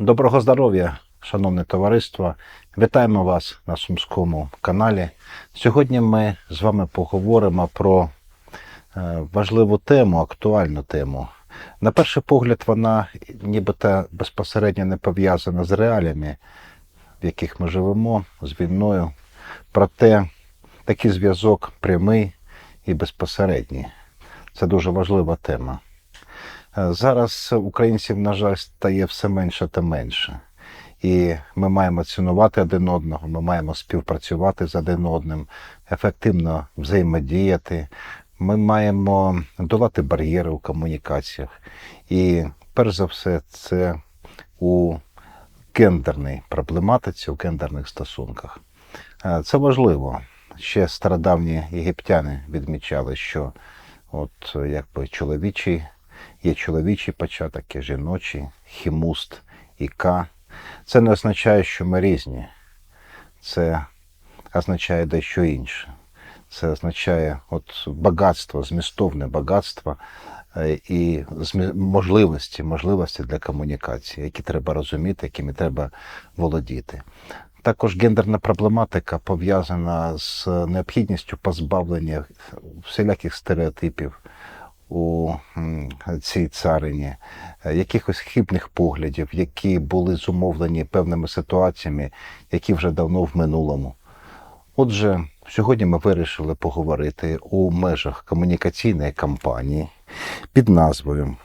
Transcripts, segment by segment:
Доброго здоров'я, шановне товариство. Вітаємо вас на Сумському каналі. Сьогодні ми з вами поговоримо про е, важливу тему, актуальну тему. На перший погляд, вона нібито безпосередньо не пов'язана з реаліями, в яких ми живемо, з війною. Проте такий зв'язок прямий і безпосередній. Це дуже важлива тема. Е, Зараз українців, на жаль, стає все менше та менше. І ми маємо цінувати один одного, ми маємо співпрацювати з один одним, ефективно взаємодіяти. Ми маємо долати бар'єри у комунікаціях. І перш за все, це у гендерній проблематиці, у гендерних стосунках. Е, Це важливо. Ще стародавні єгиптяни відмічали, що от якби чоловічий є чоловічий початок, є жіночий, хімуст і ка. Це не означає, що ми різні. Це означає дещо інше. Це означає от багатство, змістовне багатство е, і можливості, можливості для комунікації, які треба розуміти, якими треба володіти. Також гендерна проблематика пов'язана з необхідністю позбавлення всіляких стереотипів у цій царині, е, якихось хибних поглядів, які були зумовлені певними ситуаціями, які вже давно в минулому. Отже, сьогодні ми вирішили поговорити у межах комунікаційної кампанії під назвою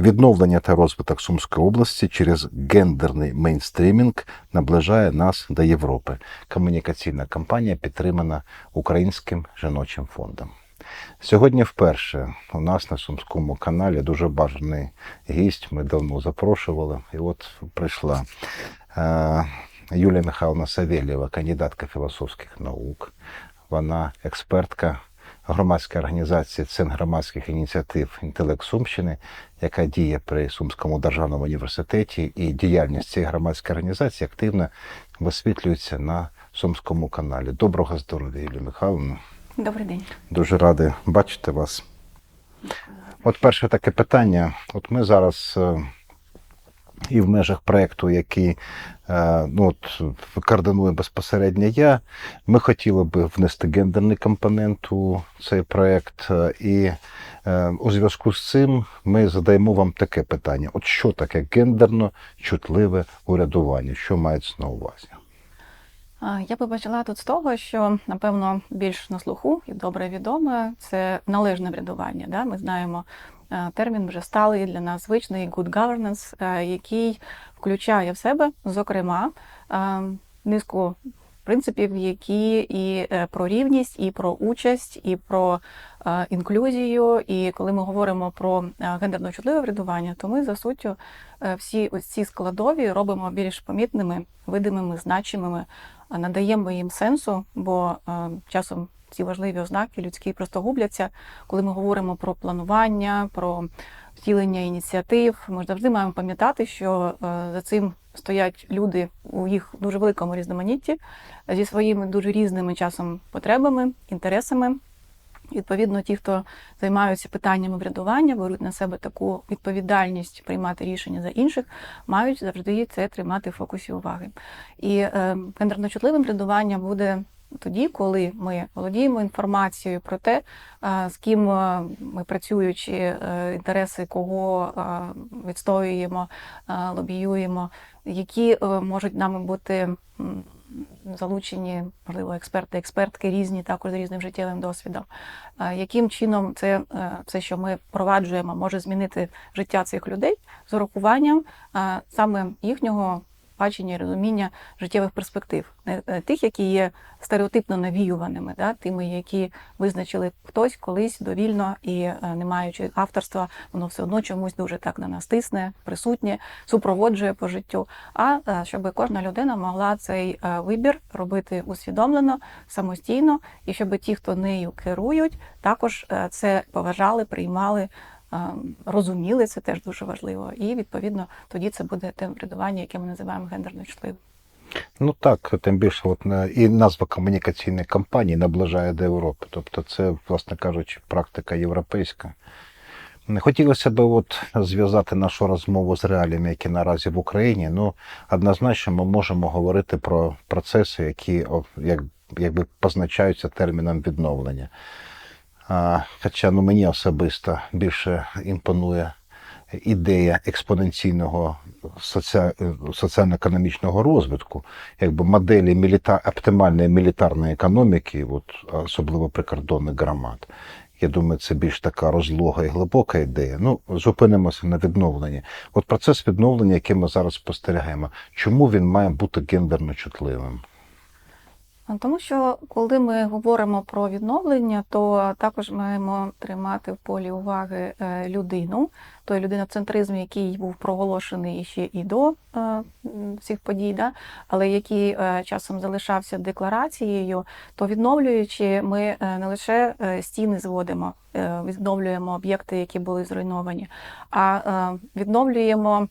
Відновлення та розвиток Сумської області через гендерний мейнстрімінг наближає нас до Європи. Комунікаційна кампанія підтримана Українським жіночим фондом. Сьогодні вперше у нас на Сумському каналі дуже бажаний гість. Ми давно запрошували, і от прийшла е, Юлія Михайловна Савєлєва, кандидатка філософських наук. Вона експертка громадської організації Центр громадських ініціатив Інтелект Сумщини, яка діє при Сумському державному університеті, і діяльність цієї громадської організації активно висвітлюється на Сумському каналі. Доброго здоров'я, Юлія Михайловна. Добрий день. Дуже радий бачити вас. От перше таке питання. От ми зараз е, і в межах проєкту, який е, ну, от, координує безпосередньо я, ми хотіли би внести гендерний компонент у цей проєкт. е, І у зв'язку з цим ми задаємо вам таке питання: от що таке гендерно чутливе урядування? Що мається на увазі? Я би почала тут з того, що напевно більш на слуху і добре відоме це належне врядування. Да? Ми знаємо е, термін вже сталий для нас звичний good governance, е, який включає в себе, зокрема, е, низку принципів, які і про рівність, і про участь, і про інклюзію. І коли ми говоримо про гендерно чутливе врядування, то ми за суттю всі ось ці складові робимо більш помітними, видимими, значимими, надаємо їм сенсу, бо е, часом ці важливі ознаки людські просто губляться, коли ми говоримо про планування, про втілення ініціатив. Ми завжди маємо пам'ятати, що е, за цим стоять люди у їх дуже великому різноманітті зі своїми дуже різними часом потребами, інтересами. Відповідно, ті, хто займаються питаннями врядування, беруть на себе таку відповідальність приймати рішення за інших, мають завжди це тримати в фокусі уваги. І е, гендерно-чутливим врядування буде тоді, коли ми володіємо інформацією про те, е, з ким е, ми працюючи, е, інтереси кого відстоюємо, лобіюємо, які можуть нами бути. Залучені, можливо, експерти, експертки різні, також з різним життєвим досвідом. Яким чином це, е, це, що ми впроваджуємо, може змінити життя цих людей з урахуванням саме їхнього бачення і розуміння життєвих перспектив, не е, тих, які є стереотипно навіюваними, да, тими, які визначили хтось колись довільно і е, не маючи авторства, воно все одно чомусь дуже так на нас тисне, присутнє, супроводжує по життю. А е, щоб кожна людина могла цей вибір робити усвідомлено, самостійно, і щоб ті, хто нею керують, також це поважали, приймали. Е, Розуміли це теж дуже важливо, і відповідно тоді це буде те врядування, яке ми називаємо гендерно чутливим. Ну так, тим більше, от і назва комунікаційної кампанії наближає до Європи. Тобто, це, власне кажучи, практика європейська. Хотілося б от зв'язати нашу розмову з реаліями, які наразі в Україні. Ну, однозначно, ми можемо говорити про процеси, які як, якби позначаються терміном відновлення. Хоча ну, мені особисто більше імпонує ідея експоненційного соці... соціально-економічного розвитку, якби моделі міліта... оптимальної мілітарної економіки, от, особливо прикордонних громад. Я думаю, це більш така розлога і глибока ідея. Ну, зупинимося на відновленні. От процес відновлення, який ми зараз спостерігаємо, чому він має бути гендерно чутливим? Тому що коли ми говоримо про відновлення, то також маємо тримати в полі уваги е, людину, той людиноцентризм, який був проголошений ще і до е, цих подій, да? але який е, часом залишався декларацією, то відновлюючи, ми не лише стіни зводимо, відновлюємо об'єкти, які були зруйновані, а відновлюємо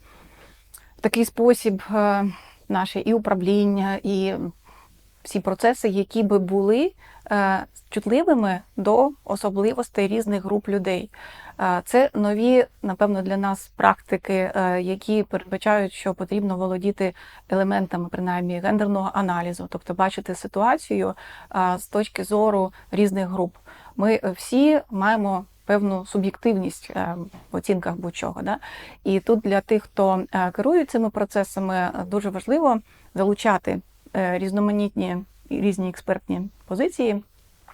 в такий спосіб наше і управління, і всі процеси, які би були е, чутливими до особливостей різних груп людей. Е, Це нові, напевно, для нас практики, е, які передбачають, що потрібно володіти елементами, принаймні гендерного аналізу, тобто бачити ситуацію з точки зору різних груп. Ми всі маємо певну суб'єктивність в оцінках будь-чого. Да? І тут для тих, хто керує цими процесами, дуже важливо залучати різноманітні і різні експертні позиції,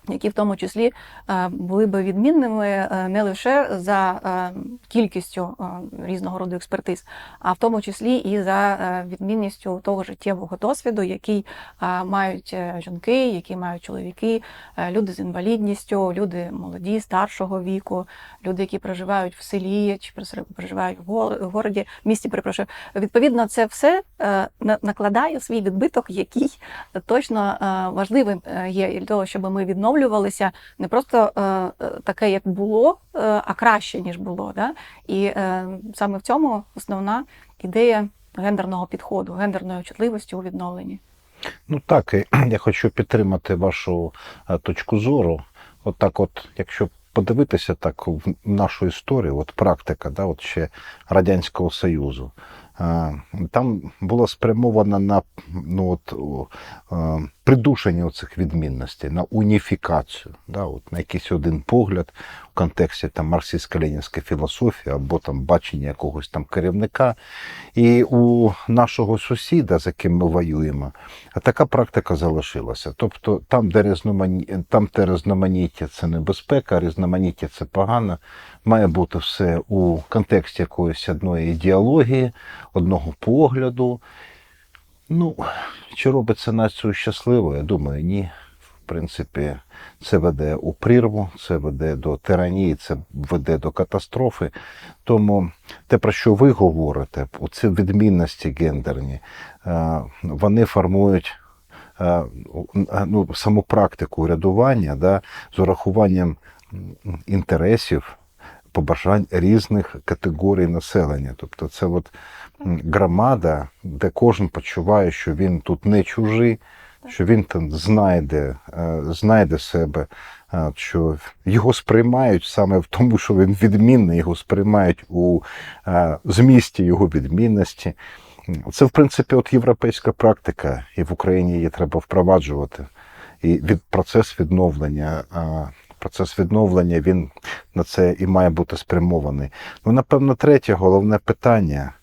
які в тому числі е, були би відмінними е, не лише за е, кількістю різного роду експертиз, а в тому числі і за відмінністю того життєвого досвіду, який мають жінки, які мають чоловіки, люди з інвалідністю, люди молоді, старшого віку, люди, які проживають в селі чи проживають в городі, в місті, перепрошую. Відповідно, це все накладає свій відбиток, який точно важливим є для того, щоб ми відновлювалися не просто е, е, таке, як було, е, а краще ніж було. Да? І саме в цьому основна ідея гендерного підходу, гендерної чутливості у відновленні. Ну так, я хочу підтримати вашу точку зору. От так, от, якщо подивитися так в нашу історію, от практика, да, от ще Радянського Союзу, там було спрямовано на ну, от, е, придушення цих відмінностей, на уніфікацію, да, от, на якийсь один погляд в контексті там марксистсько-ленінської філософії або там бачення якогось там керівника. І у нашого сусіда, з яким ми воюємо, така практика залишилася. Тобто там, де різномані... там, де різноманіття це небезпека, різноманіття це погано, має бути все у контексті якоїсь одної ідеології, одного погляду. Ну, чи робить це націю щасливою? Я думаю, ні. В принципі, це веде у прірву, це веде до тиранії, це веде до катастрофи. Тому те, про що ви говорите, оці відмінності гендерні, е, вони формують е, ну, саму практику урядування да, з урахуванням інтересів, побажань різних категорій населення. Тобто це от громада, де кожен почуває, що він тут не чужий, що він там знайде, е, знайде себе, е, що його сприймають саме в тому, що він відмінний, його сприймають у е, змісті його відмінності. Це, в принципі, от європейська практика, і в Україні її треба впроваджувати. І від процес відновлення. Процес відновлення він на це і має бути спрямований. Ну, напевно, третє головне питання,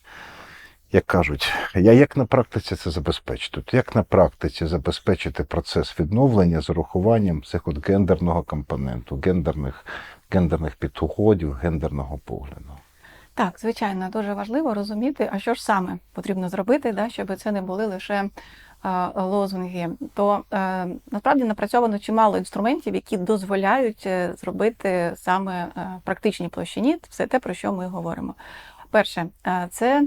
як кажуть, я як на практиці це забезпечити? Як на практиці забезпечити процес відновлення з урахуванням цих от гендерного компоненту, гендерних, гендерних підходів, гендерного погляду? Так, звичайно, дуже важливо розуміти, а що ж саме потрібно зробити, да, щоб це не були лише лозунги. То е, насправді напрацьовано чимало інструментів, які дозволяють е, зробити саме е, в практичній площині все те, про що ми говоримо. Перше, е, це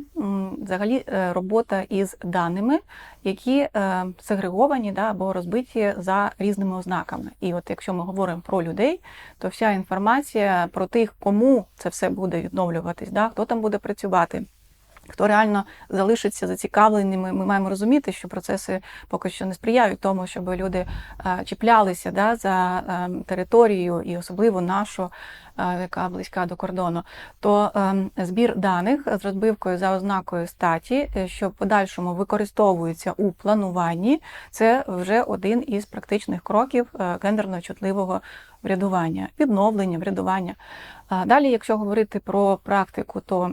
взагалі е, робота із даними, які е, сегреговані да, або розбиті за різними ознаками. І от якщо ми говоримо про людей, то вся інформація про тих, кому це все буде відновлюватись, да, хто там буде працювати. Хто реально залишиться зацікавленими, ми маємо розуміти, що процеси поки що не сприяють тому, щоб люди е, чіплялися да, за е, територію і особливо нашу е, яка близька до кордону, то збір даних з розбивкою за ознакою статі, що в подальшому використовується у плануванні, це вже один із практичних кроків гендерно чутливого врядування, відновлення, врядування. Далі, якщо говорити про практику, то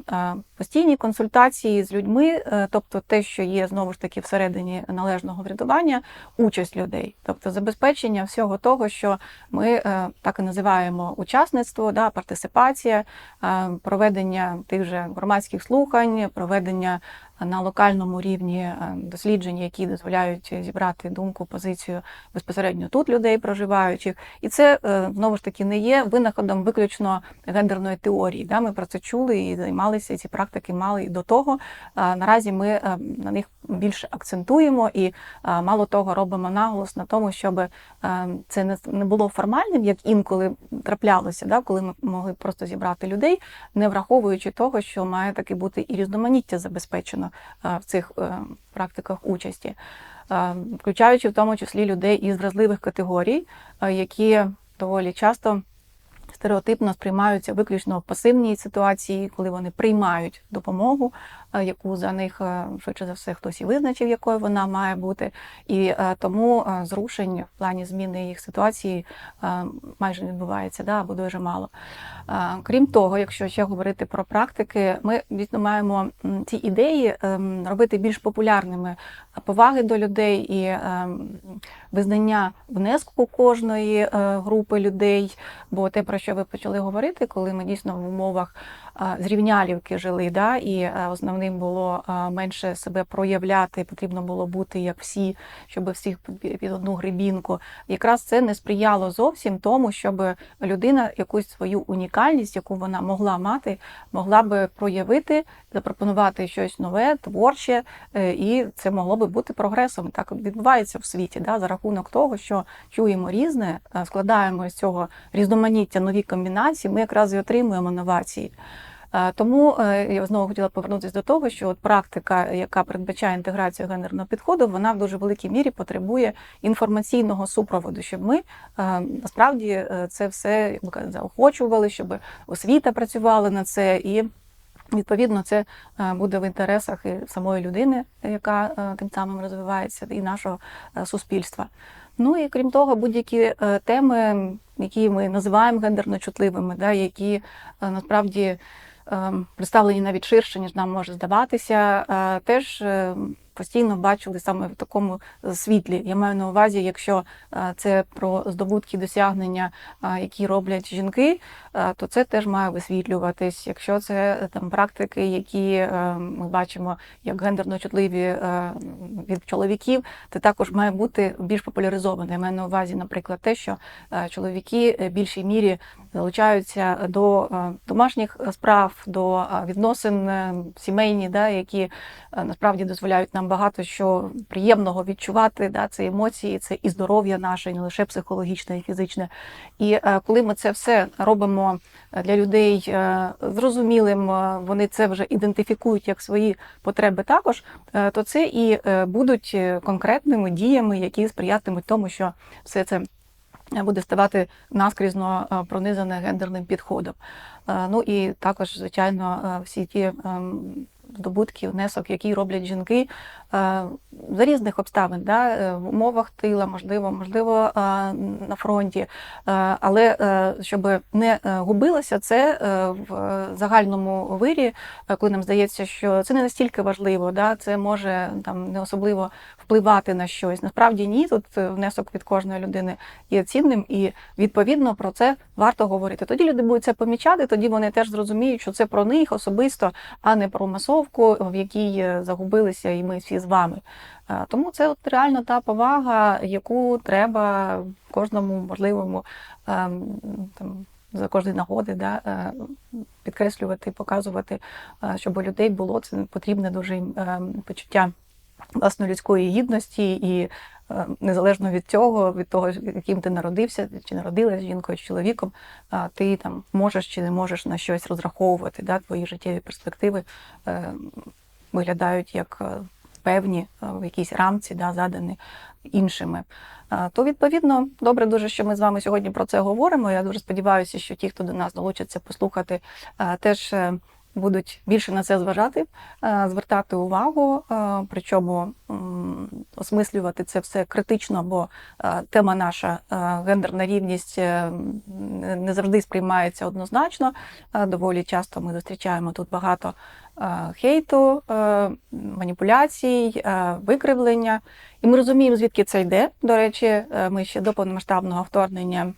постійні консультації з людьми, е, тобто те, що є знову ж таки всередині належного врядування, участь людей, тобто забезпечення всього того, що ми е, так і називаємо учасництво, да, партисипація, проведення тих же громадських слухань, проведення на локальному рівні е, досліджень, які дозволяють зібрати думку, позицію безпосередньо тут людей проживаючих, і це е, знову ж таки не є винаходом виключно гендерної теорії. Да? Ми про це чули і займалися ці практики мали і до того. Наразі ми е, на них більше акцентуємо і мало того робимо наголос на тому, щоб це не- було формальним, як інколи траплялося, да? коли ми могли просто зібрати людей, не враховуючи того, що має таки бути і різноманіття забезпечено в цих е, практиках участі, Е, включаючи в тому числі людей із вразливих категорій, е, які доволі часто стереотипно сприймаються виключно в пасивній ситуації, коли вони приймають допомогу, яку за них е, швидше за все хтось і визначив, якою вона має бути. І е, тому е, зрушень в плані зміни їх ситуації е, майже не відбувається, да, або дуже мало. Е, Крім того, якщо ще говорити про практики, ми дійсно маємо ці ідеї ем, робити більш популярними поваги до людей і ем, визнання внеску кожної е, групи людей. Бо те, про що ви почали говорити, коли ми дійсно в умовах е, зрівнялівки жили, да, і е, основним було е, менше себе проявляти, потрібно було бути як всі, щоб всіх під одну грибінку. Якраз це не сприяло зовсім тому, щоб людина якусь свою унікальність, яку вона могла мати, могла би проявити, запропонувати щось нове, творче, е, і це могло би бути прогресом. Так відбувається в світі, да, за рахунок того, що чуємо різне, складаємо з цього різноманіття нові комбінації, ми якраз і отримуємо новації. Е, Тому е, я знову хотіла повернутися до того, що от практика, яка передбачає інтеграцію гендерного підходу, вона в дуже великій мірі потребує інформаційного супроводу, щоб ми е, насправді це все як заохочували, щоб освіта працювала на це і. Відповідно, це буде в інтересах і самої людини, яка тим самим розвивається, і нашого суспільства. Ну і крім того, будь-які теми, які ми називаємо гендерно чутливими, да, які насправді представлені навіть ширше, ніж нам може здаватися, е, теж е, постійно бачили саме в такому світлі. Я маю на увазі, якщо е, це про здобутки досягнення, е, які роблять жінки, е, то це теж має висвітлюватись. Якщо це е, там практики, які е, ми бачимо як гендерно чутливі е, від чоловіків, це також має бути більш популяризоване. Я маю на увазі, наприклад, те, що е, чоловіки е, в більшій мірі залучаються до е, домашніх справ, до е, відносин е, сімейні, да, які е, насправді дозволяють нам багато що приємного відчувати. Да, це емоції, це і здоров'я наше, і не лише психологічне і фізичне. І е, коли ми це все робимо для людей е, зрозумілим, е, вони це вже ідентифікують як свої потреби також, е, то це і е, будуть е, конкретними діями, які сприятимуть тому, що все це буде ставати наскрізно е, пронизане гендерним підходом. Е, Ну і також, звичайно, е, всі ті ем, здобутки, внесок, які роблять жінки е, за різних обставин, да? е, в умовах тила, можливо, можливо, е, на фронті. Але щоб не губилося це в загальному вирі, коли нам здається, що це не настільки важливо, да? це може там не особливо впливати на щось. Насправді ні, тут внесок від кожної людини є цінним, і відповідно про це варто говорити. Тоді люди будуть це помічати, тоді вони теж зрозуміють, що це про них особисто, а не про масовку, в якій е, загубилися і ми всі з вами. Е, Тому це от реально та повага, яку треба кожному можливому там. За кожні нагоди да, е, підкреслювати, показувати, е, щоб у людей було це потрібне дуже почуття власної людської гідності, і е, незалежно від цього, від того, яким ти народився, чи народилась жінкою, чи чоловіком, ти там можеш чи не можеш на щось розраховувати. Да? Твої життєві перспективи е, виглядають як е, певні в якійсь рамці, да, задані іншими. То відповідно добре, дуже що ми з вами сьогодні про це говоримо. Я дуже сподіваюся, що ті, хто до нас долучаться послухати, теж будуть більше на це зважати, е, звертати увагу, е, причому осмислювати це все критично, бо е, тема наша гендерна рівність не завжди сприймається однозначно. Доволі часто ми зустрічаємо тут багато хейту, маніпуляцій, викривлення. І ми розуміємо, звідки це йде. До речі, ми ще до повномасштабного вторгнення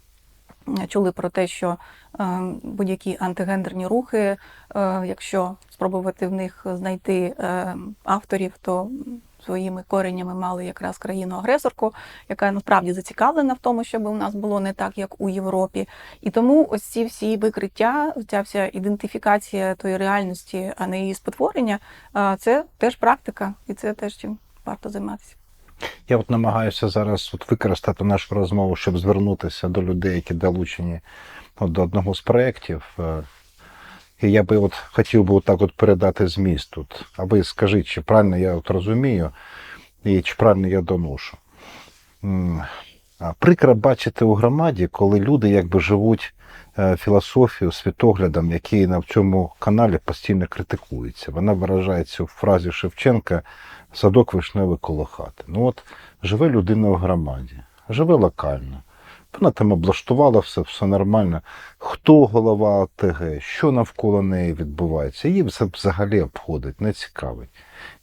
чули про те, що е, будь-які антигендерні рухи, е, якщо спробувати в них знайти е, авторів, то своїми коренями мали якраз країну-агресорку, яка насправді зацікавлена в тому, щоб у нас було не так, як у Європі. І тому ось ці всі викриття, ця вся ідентифікація тої реальності, а не її спотворення, це теж практика, і це теж чим варто займатися. Я от намагаюся зараз от використати нашу розмову, щоб звернутися до людей, які долучені от, до одного з проєктів. Е, І я би от хотів би отак от передати зміст тут. А ви скажіть, чи правильно я от розумію, і чи правильно я доношу. Прикро бачити у громаді, коли люди якби живуть е, філософію, світоглядом, який на цьому каналі постійно критикується. Вона виражається в фразі Шевченка садок вишневий коло хати. Ну от живе людина в громаді, живе локально. Вона там облаштувала все, все нормально. Хто голова ОТГ, що навколо неї відбувається, її це взагалі обходить, не цікавить.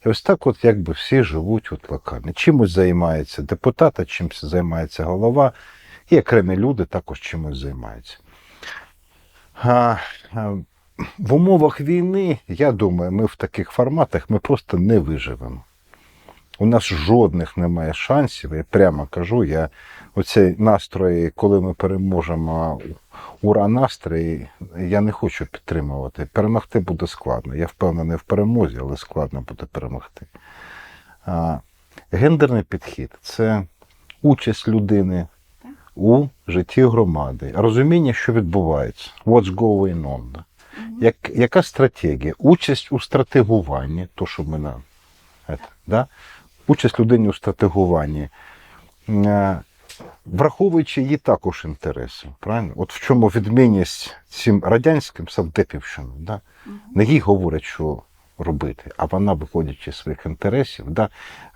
І ось так, от якби всі живуть от локально. Чимось займається депутат, а чимось займається голова, і окремі люди також чимось займаються. А, а, в умовах війни, я думаю, ми в таких форматах ми просто не виживемо. У нас жодних немає шансів, я прямо кажу, я оцей настрої, коли ми переможемо, ура настрої, я не хочу підтримувати. Перемогти буде складно. Я впевнений в перемозі, але складно буде перемогти. А, гендерний підхід це участь людини у житті громади, розуміння, що відбувається, what's going on. Як, яка стратегія? Участь у стратегуванні, то, що ми на это, да? Участь людини у стратегуванні, Е, враховуючи її також інтереси. Правильно? От в чому відмінність цим радянським Савдепівщинам, да? не їй говорять, що робити, а вона, виходячи з своїх інтересів, да,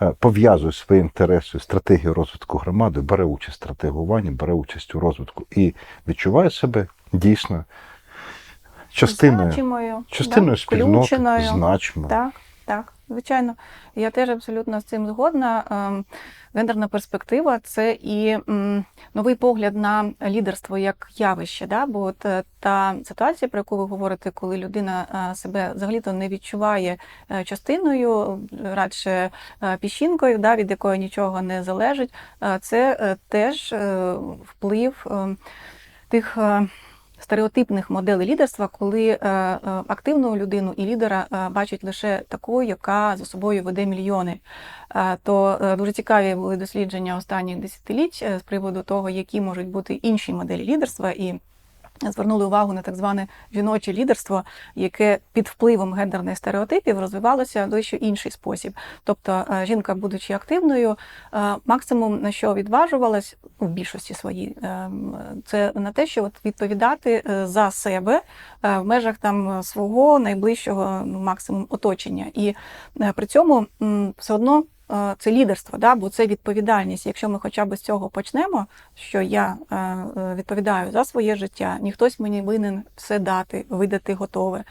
е, пов'язує свої інтереси, стратегію розвитку громади, бере участь в стратегуванні, бере участь у розвитку і відчуває себе дійсно частиною, Значимою, частиною да, спільноти, значимою. Так, так, звичайно. Я теж абсолютно з цим згодна. Ем, Гендерна перспектива це і новий погляд на лідерство як явище. Да? Бо от е, та ситуація, про яку ви говорите, коли людина е, себе взагалі-то не відчуває е, частиною, радше піщинкою, да, від якої нічого не залежить, це теж вплив е, тих. Стереотипних моделей лідерства, коли е, е, активну людину і лідера е, бачать лише такою, яка за собою веде мільйони. То дуже цікаві були дослідження останніх десятиліть з приводу того, які можуть бути інші моделі лідерства і. Звернули увагу на так зване жіноче лідерство, яке під впливом гендерних стереотипів розвивалося в дещо інший спосіб. Тобто, е, жінка, будучи активною, е, максимум на що відважувалась у більшості своїй, е, це на те, що відповідати за себе в межах там свого найближчого ну, максимум оточення. І при цьому все одно. Е, Це лідерство, да? бо це відповідальність. Якщо ми хоча б з цього почнемо, що я е, е, відповідаю за своє життя, ніхтось мені винен все дати, видати готове,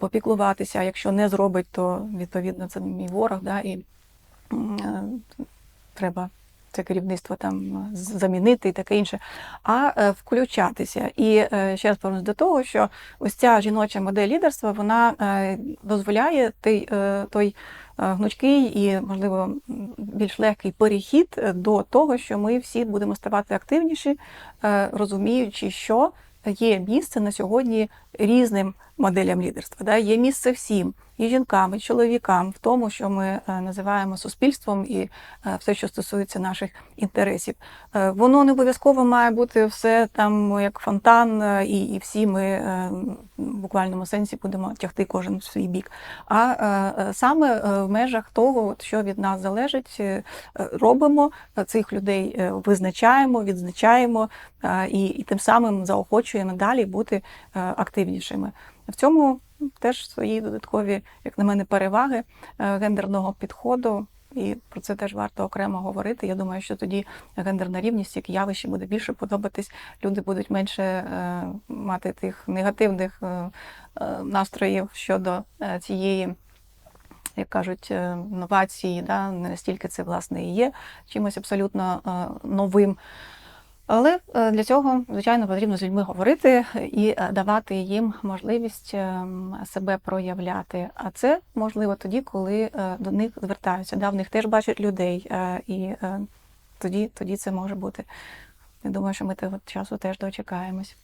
попіклуватися. Якщо не зробить, то відповідно це мій ворог, да? і треба це керівництво там замінити і таке інше, а е, включатися. І е, ще раз повернусь до того, що ось ця жіноча модель лідерства вона е, дозволяє той, той гнучкий і, можливо, більш легкий перехід до того, що ми всі будемо ставати активніші, розуміючи, що є місце на сьогодні різним моделям лідерства. Да? Є місце всім, і жінкам, і чоловікам в тому, що ми е, називаємо суспільством, і е, все, що стосується наших інтересів. Е, Воно не обов'язково має бути все там як фонтан, і, і всі ми в буквальному сенсі будемо тягти кожен в свій бік. А саме в межах того, що від нас залежить, робимо цих людей, визначаємо, відзначаємо і, і тим самим заохочуємо далі бути активнішими. В цьому теж свої додаткові, як на мене, переваги е, гендерного підходу. І про це теж варто окремо говорити. Я думаю, що тоді гендерна рівність як явище буде більше подобатись. Люди будуть менше е, мати тих негативних е, настроїв щодо цієї, як кажуть, новації. Да? Не настільки це власне і є чимось абсолютно новим. Але е, для цього, звичайно, потрібно з людьми говорити і е, давати їм можливість ем, себе проявляти. А це можливо тоді, коли е, до них звертаються. Да, в них теж бачать людей, і тоді, тоді це може бути. Я думаю, що ми того часу теж дочекаємось.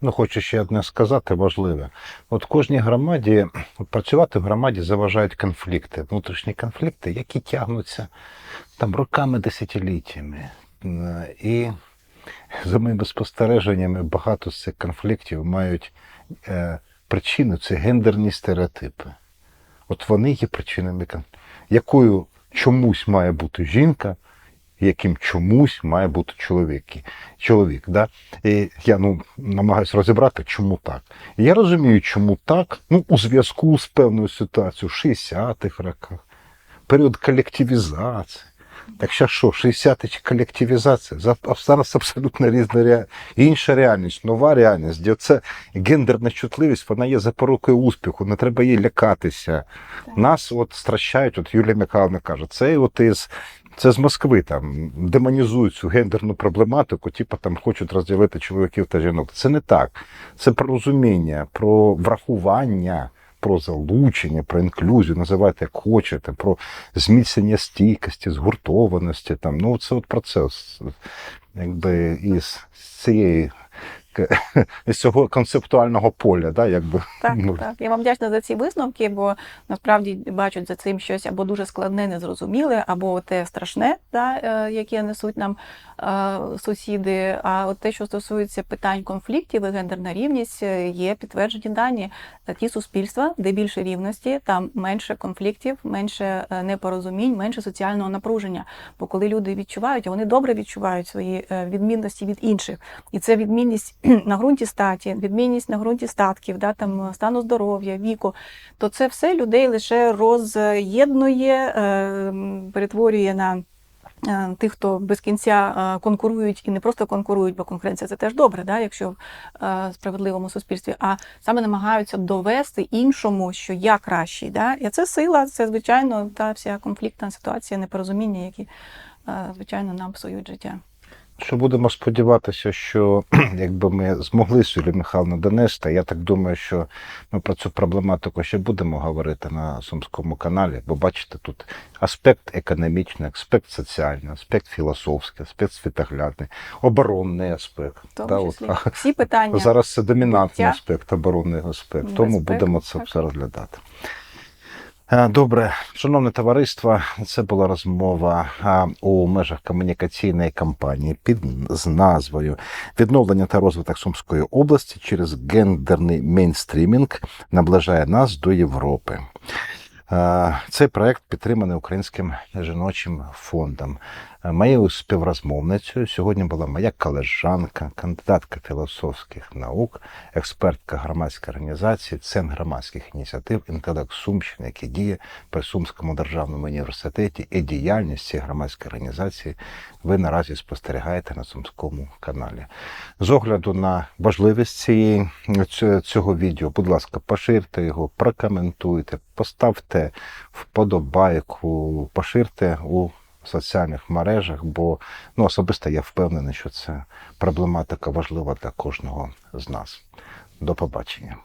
Ну, хочу ще одне сказати важливе. От кожній громаді працювати в громаді заважають конфлікти, внутрішні конфлікти, які тягнуться там роками, десятиліттями. І за моїми спостереженнями, багато з цих конфліктів мають е, причину це гендерні стереотипи. От вони є причинами. Якою чомусь має бути жінка, яким чомусь має бути чоловік. чоловік да? І я ну, намагаюся розібрати, чому так. І я розумію, чому так, ну, у зв'язку з певною ситуацією в 60-х роках, період колективізації. Так що що, 60 чи колективізація? Зараз абсолютно різна rea... інша реальність, нова реальність, де це гендерна чутливість, вона є запорукою успіху, не треба їй лякатися. Так. Нас от стращають, от Юлія Михайловна каже, це от із це з Москви там демонізують цю гендерну проблематику, типу там хочуть розділити чоловіків та жінок. Це не так. Це про розуміння, про врахування, про залучення, про інклюзію, називайте як хочете, про зміцнення стійкості, згуртованості. Там. Ну, це от процес, якби із цієї з цього концептуального поля, да, якби Так, так. Я вам вдячна за ці висновки, бо насправді бачать за цим щось або дуже складне, незрозуміле, або те страшне, да, е, яке несуть нам е, сусіди. А от те, що стосується питань конфліктів і гендерна рівність, е, є підтверджені дані. Ті суспільства, де більше рівності, там менше конфліктів, менше непорозумінь, менше соціального напруження. Бо коли люди відчувають, а вони добре відчувають свої відмінності від інших, і це відмінність на ґрунті статі, відмінність на ґрунті статків, да, там, стану здоров'я, віку, то це все людей лише роз'єднує, е, перетворює на е, тих, хто без кінця е, конкурують і не просто конкурують, бо конкуренція це теж добре, да, якщо в е, справедливому суспільстві, а саме намагаються довести іншому, що я кращий. Да? І це сила, це звичайно та вся конфліктна ситуація, непорозуміння, які е, звичайно нам псують життя. Що будемо сподіватися, що якби ми змогли з Юлією Михайловною донести, я так думаю, що ми про цю проблематику ще будемо говорити на Сумському каналі, бо бачите, тут аспект економічний, аспект соціальний, аспект філософський, аспект світоглядний, оборонний аспект. Да, от, всі питання Зараз це домінантний аспект, оборонний аспект, тому будемо це так. все розглядати. Е, Добре, шановне товариство, це була розмова у межах комунікаційної кампанії під з назвою Відновлення та розвиток Сумської області через гендерний мейнстрімінг наближає нас до Європи. Е, Цей проект підтриманий Українським жіночим фондом. Моєю співрозмовницею сьогодні була моя колежанка, кандидатка філософських наук, експертка громадської організації, Центр громадських ініціатив інтелект Сумщини, який діє при Сумському державному університеті, і діяльність цієї громадської організації ви наразі спостерігаєте на Сумському каналі. З огляду на важливість цієї, цього відео, будь ласка, поширте його, прокоментуйте, поставте вподобайку, поширте у соціальних мережах, бо ну, особисто я впевнений, що це проблематика важлива для кожного з нас. До побачення.